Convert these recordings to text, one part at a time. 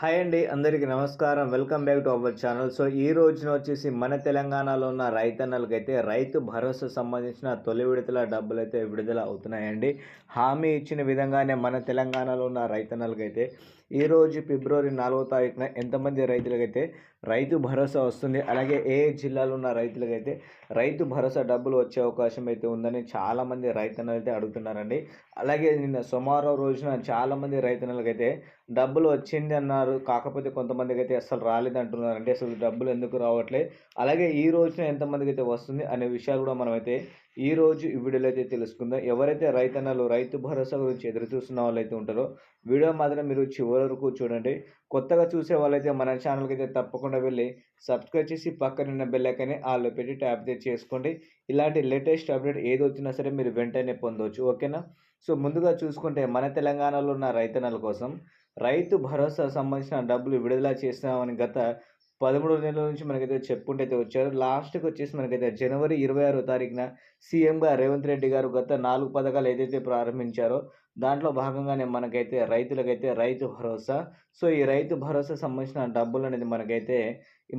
Hi అండి అందరికీ నమస్కారం. Welcome back to our channel. So ఈ రోజున వచ్చేసి మన తెలంగాణలో ఉన్న రైతన్నలకైతే రైతు భరోసా సంబంధించిన తొలి విడతల డబ్బులు అయితే విడుదల అవుతున్నాయండి. హామీ ఇచ్చిన విధంగానే మన తెలంగాణలో ఉన్న రైతన్నలకైతే ఈరోజు ఫిబ్రవరి నాలుగో తారీఖున ఎంతమంది రైతులకైతే రైతు భరోసా వస్తుంది. అలాగే ఏ జిల్లాలో ఉన్న రైతులకైతే రైతు భరోసా డబ్బులు వచ్చే అవకాశం అయితే ఉందని చాలామంది రైతన్నలు అయితే అడుగుతున్నారండి. అలాగే నిన్న సోమవారం రోజున చాలామంది రైతన్నలకైతే డబ్బులు వచ్చింది అన్నారు. కాకపోతే కొంతమందికి అయితే అసలు రాలేదు అసలు డబ్బులు ఎందుకు రావట్లేదు అలాగే ఈ రోజున ఎంతమందికి అయితే వస్తుంది అనే విషయాలు కూడా మనమైతే ఈ రోజు ఈ వీడియోలో అయితే తెలుసుకుందాం. ఎవరైతే రైతన్నలు రైతు భరోసా గురించి ఎదురు చూస్తున్న వాళ్ళు అయితే ఉంటారో వీడియో మాత్రం మీరు చివరి వరకు చూడండి. కొత్తగా చూసే వాళ్ళైతే మన ఛానల్కి అయితే తప్పకుండా వెళ్ళి సబ్స్క్రైబ్ చేసి పక్కన బెల్ ఐకాన్ని ఆల్లో పెట్టి ట్యాప్ చేసుకోండి. ఇలాంటి లేటెస్ట్ అప్డేట్ ఏది వచ్చినా సరే మీరు వెంటనే పొందవచ్చు ఓకేనా సో ముందుగా చూసుకుంటే మన తెలంగాణలో ఉన్న రైతన్నల కోసం రైతు భరోసా సంబంధించిన డబ్బులు విడుదల చేస్తామని గత పదమూడు నెలల నుంచి మనకైతే చెప్పుకుంటూ అయితే వచ్చారు. లాస్ట్కి వచ్చేసి మనకైతే జనవరి ఇరవై ఆరో తారీఖున సీఎంగా రేవంత్ రెడ్డి గారు గత నాలుగు పథకాలు ఏదైతే ప్రారంభించారో దాంట్లో భాగంగానే మనకైతే రైతులకైతే రైతు భరోసా. సో ఈ రైతు భరోసా సంబంధించిన డబ్బులు అనేది మనకైతే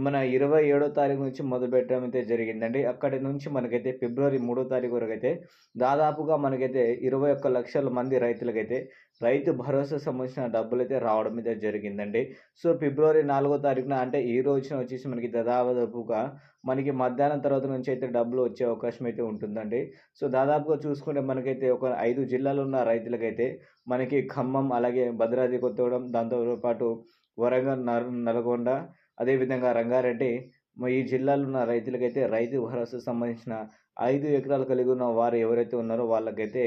మన ఇరవై ఏడో తారీఖు నుంచి మొదలు పెట్టడం అయితే జరిగిందండి. అక్కడి నుంచి మనకైతే ఫిబ్రవరి మూడో తారీఖు వరకు అయితే దాదాపుగా మనకైతే ఇరవై ఒక్క లక్షల మంది రైతులకైతే రైతు భరోసా సంబంధించిన డబ్బులు అయితే రావడం అయితే జరిగిందండి. సో ఫిబ్రవరి నాలుగో తారీఖున అంటే ఈ రోజున వచ్చేసి మనకి దాదాపుగా మనకి మధ్యాహ్నం తర్వాత నుంచి అయితే డబ్బులు వచ్చే అవకాశం అయితే ఉంటుందండి. సో దాదాపుగా చూసుకుంటే మనకైతే ఒక ఐదు జిల్లాలు ఉన్న రైతులకైతే మనకి ఖమ్మం అలాగే భద్రాద్రి కొత్తగూడెం దాంతోపాటు వరంగల్ నల్గొండ అదేవిధంగా రంగారెడ్డి ఈ జిల్లాలో ఉన్న రైతులకైతే రైతు భరోసా సంబంధించిన ఐదు ఎకరాలు కలిగి ఉన్న వారు ఎవరైతే ఉన్నారో వాళ్ళకైతే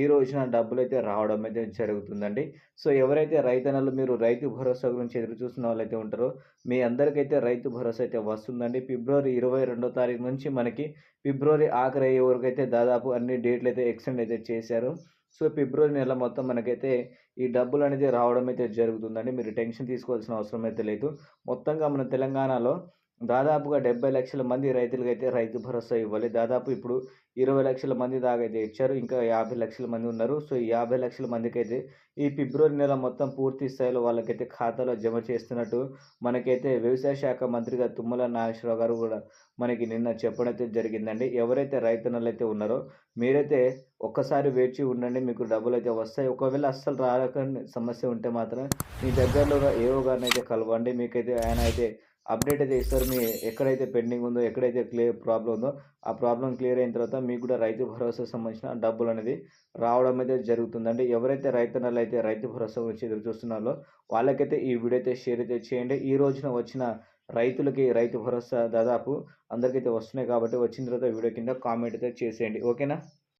ఈ రోజున డబ్బులు అయితే రావడం అయితే జరుగుతుందండి. సో ఎవరైతే రైతన్నలు మీరు రైతు భరోసా గురించి ఎదురు చూస్తున్న వాళ్ళైతే ఉంటారో మీ అందరికైతే రైతు భరోసా అయితే వస్తుందండి. ఫిబ్రవరి ఇరవై రెండో తారీఖు నుంచి మనకి ఫిబ్రవరి ఆఖరి అయ్యే వరకు అయితే దాదాపు అన్ని డేట్లు అయితే ఎక్స్టెండ్ అయితే చేశారు. సో ఫిబ్రవరి నెల మొత్తం మనకైతే ఈ డబ్బులు అనేది రావడం అయితే జరుగుతుందండి. మీరు టెన్షన్ తీసుకోవాల్సిన అవసరం అయితే లేదు. మొత్తంగా మన తెలంగాణలో దాదాపుగా డెబ్బై లక్షల మంది రైతులకైతే రైతు భరోసా ఇవ్వాలి. దాదాపు ఇప్పుడు ఇరవై లక్షల మంది దాకా అయితే ఇచ్చారు. ఇంకా యాభై లక్షల మంది ఉన్నారు. సో ఈ యాభై లక్షల మందికి అయితే ఈ ఫిబ్రవరి నెల మొత్తం పూర్తి స్థాయిలో వాళ్ళకైతే ఖాతాలో జమ చేస్తున్నట్టు మనకైతే వ్యవసాయ శాఖ మంత్రిగా తుమ్మల నాగేశ్వరరావు గారు కూడా మనకి నిన్న చెప్పడం జరిగిందండి. ఎవరైతే రైతన్నలు అయితే ఉన్నారో మీరైతే ఒక్కసారి వేచి ఉండండి. మీకు డబ్బులు అయితే వస్తాయి. ఒకవేళ అస్సలు రాకని సమస్య ఉంటే మాత్రం మీ దగ్గరలో ఏవో గారిని అయితే కలవండి. మీకైతే ఆయన అయితే అప్డేట్ అయితే ఇస్తారు. మీ ఎక్కడైతే పెండింగ్ ఉందో ఎక్కడైతే క్లియర్ ప్రాబ్లం ఉందో ఆ ప్రాబ్లం క్లియర్ అయిన తర్వాత మీకు కూడా రైతు భరోసా సంబంధించిన డబ్బులు అనేది రావడం అయితే జరుగుతుందండి ఎవరైతే రైతన్నలు అయితే రైతు భరోసా గురించి ఎదురు చూస్తున్నారో వాళ్ళకైతే ఈ వీడియో అయితే షేర్ అయితే చేయండి. ఈ రోజున వచ్చిన రైతులకి రైతు భరోసా దాదాపు అందరికైతే వస్తున్నాయి కాబట్టి వచ్చిన తర్వాత వీడియో కింద కామెంట్ అయితే చేసేయండి. ఓకేనా?